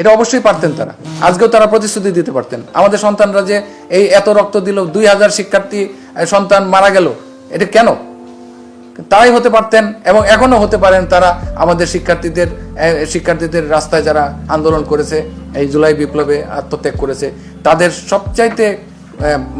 এটা অবশ্যই পারতেন তারা। আজকেও তারা প্রতিশ্রুতি দিতে পারতেন। আমাদের সন্তানরা যে এই এত রক্ত দিল, দুই হাজার শিক্ষার্থী সন্তান মারা গেল, এটা কেন? তাই হতে পারতেন এবং এখনও হতে পারেন তারা আমাদের শিক্ষার্থীদের শিক্ষার্থীদের রাস্তায় যারা আন্দোলন করেছে, এই জুলাই বিপ্লবে আত্মত্যাগ করেছে, তাদের সবচাইতে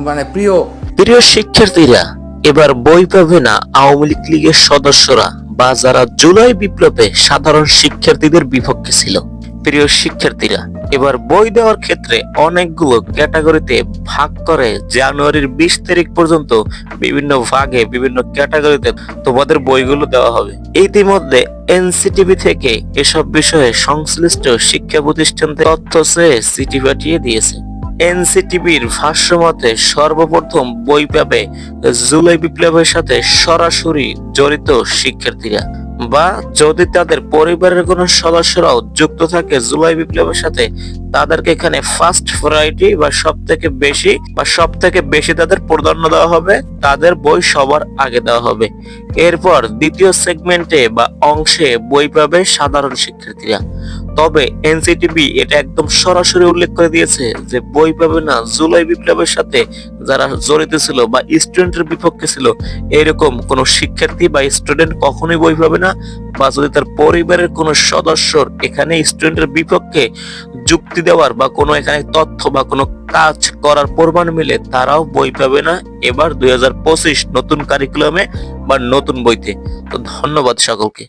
মানে প্রিয় প্রিয় শিক্ষার্থীরা, এবার বই পাবে না আওয়ামী লীগ লীগের সদস্যরা, বা যারা জুলাই বিপ্লবে সাধারণ শিক্ষার্থীদের বিপক্ষে ছিল। প্রিয় শিক্ষার্থীরা, এবার বই দেওয়ার ক্ষেত্রে অনেকগুলো ক্যাটাগরিতে ভাগ করে জানুয়ারির বিশ তারিখ পর্যন্ত বিভিন্ন ভাগে বিভিন্ন ক্যাটাগরিতে তোমাদের বইগুলো দেওয়া হবে। ইতিমধ্যে এনসিটিভি থেকে এসব বিষয়ে সংশ্লিষ্ট শিক্ষা প্রতিষ্ঠান তথ্য চেয়ে চিঠি পাঠিয়ে দিয়েছে। এনসিটিভির ভাষ্য মতে সর্বপ্রথম বই পাবে জুলাই বিপ্লবের সাথে সরাসরি জড়িত শিক্ষার্থীরা। বা যদি তাদের পরিবারের কোনো সদস্যরাও যুক্ত থাকে জুলাই বিপ্লবের সাথে, তাদেরকে এখানে ফার্স্ট ভ্যারাইটি বা সব থেকে বেশি বা সব থেকে বেশি তাদের প্রাধান্য দেওয়া হবে, তাদের বই সবার আগে দেওয়া হবে। এরপর দ্বিতীয় সেগমেন্টে বা অংশে বই পাবে সাধারণ শিক্ষার্থীরা। তবে এনসিটিভি এটা একদম সরাসরি উল্লেখ করে দিয়েছে যে বই পাবে না জুলাই বিপ্লবের সাথে যারা জড়িত ছিল বা স্টুডেন্টের বিপক্ষে ছিল, এরকম কোনো শিক্ষার্থী বা স্টুডেন্ট কখনোই বই পাবে না বা যদি তার পরিবারের কোনো সদস্যর এখানে স্টুডেন্টের বিপক্ষে যুক্তি দেওয়ার বা কোনো এখানে তথ্য বা কোনো কাজ করার প্রমাণ মিলে তারাও বই পাবে না। এবার দুই হাজার পঁচিশ নতুন কারিকুলামে বা নতুন বইতে। তো ধন্যবাদ সকলকে।